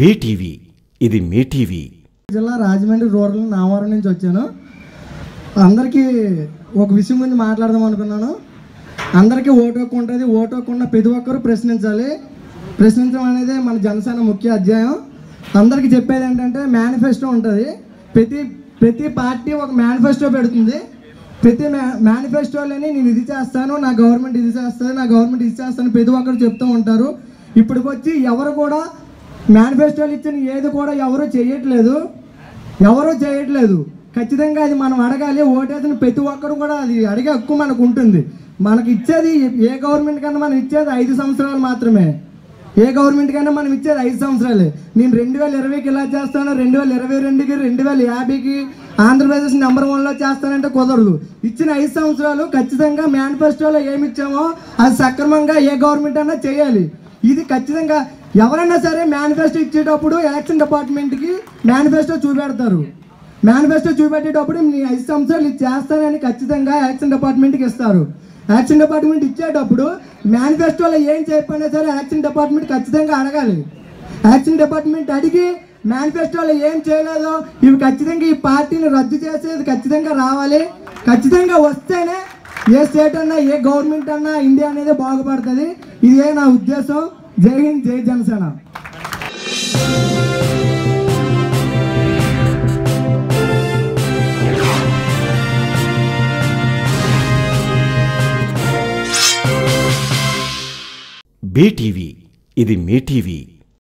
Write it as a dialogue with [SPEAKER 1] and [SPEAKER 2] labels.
[SPEAKER 1] BTV ఇది మీ TV.
[SPEAKER 2] జిల్లా Rajahmundry rural Namavaram నుంచి వచ్చాను. అందరికీ ఒక విషయం గురించి మాట్లాడదాం అనుకున్నాను. అందరికీ ఓటు హక్కు ఉంటుంది. ఓటు హక్కు ఉన్న ప్రతి ఒక్కరూ ప్రశ్నించాలి. ప్రశ్నించడం అనేది మన జనసేన ముఖ్య అధ్యాయం. అందరికీ చెప్పేది ఏంటంటే మేనిఫెస్టో ఉంటుంది. ప్రతి ప్రతి పార్టీ ఒక మేనిఫెస్టో పెడుతుంది. ప్రతి మేనిఫెస్టోలని నేను ఇది చేస్తాను నా గవర్నమెంట్ ఇది చేస్తుంది నా గవర్నమెంట్ ఇది చేస్తాను ప్రతి ఒక్కరు చెప్తూ ఉంటారు. ఇప్పటికొచ్చి ఎవరు కూడా మేనిఫెస్టోలు ఇచ్చిన ఏది కూడా ఎవరు చేయట్లేదు. ఎవరు చేయట్లేదు. ఖచ్చితంగా అది మనం అడగాలి. ఓటేసిన ప్రతి ఒక్కరు కూడా అది అడిగే హక్కు మనకు ఉంటుంది. మనకి ఇచ్చేది ఏ గవర్నమెంట్ కన్నా మనం ఇచ్చేది ఐదు సంవత్సరాలు మాత్రమే. ఏ గవర్నమెంట్ కన్నా మనం ఇచ్చేది ఐదు సంవత్సరాలే. నేను రెండు వేల ఇరవైకి ఇలా చేస్తాను రెండు వేల ఇరవై రెండుకి రెండు వేల యాభైకి ఆంధ్రప్రదేశ్ నెంబర్ వన్లో చేస్తానంటే కుదరదు. ఇచ్చిన ఐదు సంవత్సరాలు ఖచ్చితంగా మేనిఫెస్టోలో ఏమి ఇచ్చామో అది సక్రమంగా ఏ గవర్నమెంట్ అన్నా చేయాలి. ఇది ఖచ్చితంగా ఎవరైనా సరే మేనిఫెస్టో ఇచ్చేటప్పుడు ఎలక్షన్ డిపార్ట్మెంట్కి మేనిఫెస్టో చూపెడతారు. మేనిఫెస్టో చూపెట్టేటప్పుడు మీ ఐదు సంవత్సరాలు ఇది చేస్తానని ఖచ్చితంగా ఎలక్షన్ డిపార్ట్మెంట్కి ఇస్తారు. ఎలక్షన్ డిపార్ట్మెంట్ ఇచ్చేటప్పుడు మేనిఫెస్టోలో ఏం చెప్పినా సరే ఎలక్షన్ డిపార్ట్మెంట్ ఖచ్చితంగా అడగాలి. ఎలక్షన్ డిపార్ట్మెంట్ అడిగి మేనిఫెస్టోలో ఏం చేయలేదో ఇవి ఖచ్చితంగా ఈ పార్టీని రద్దు చేసేది ఖచ్చితంగా రావాలి. ఖచ్చితంగా వస్తేనే ఏ స్టేట్ అన్నా ఏ గవర్నమెంట్ అన్నా ఇండియా అనేది బాగుపడుతుంది. ఇదే నా ఉద్దేశం. జై హింద్ జై జనసేన.
[SPEAKER 1] బీటీవీ ఇది మీ టీవీ.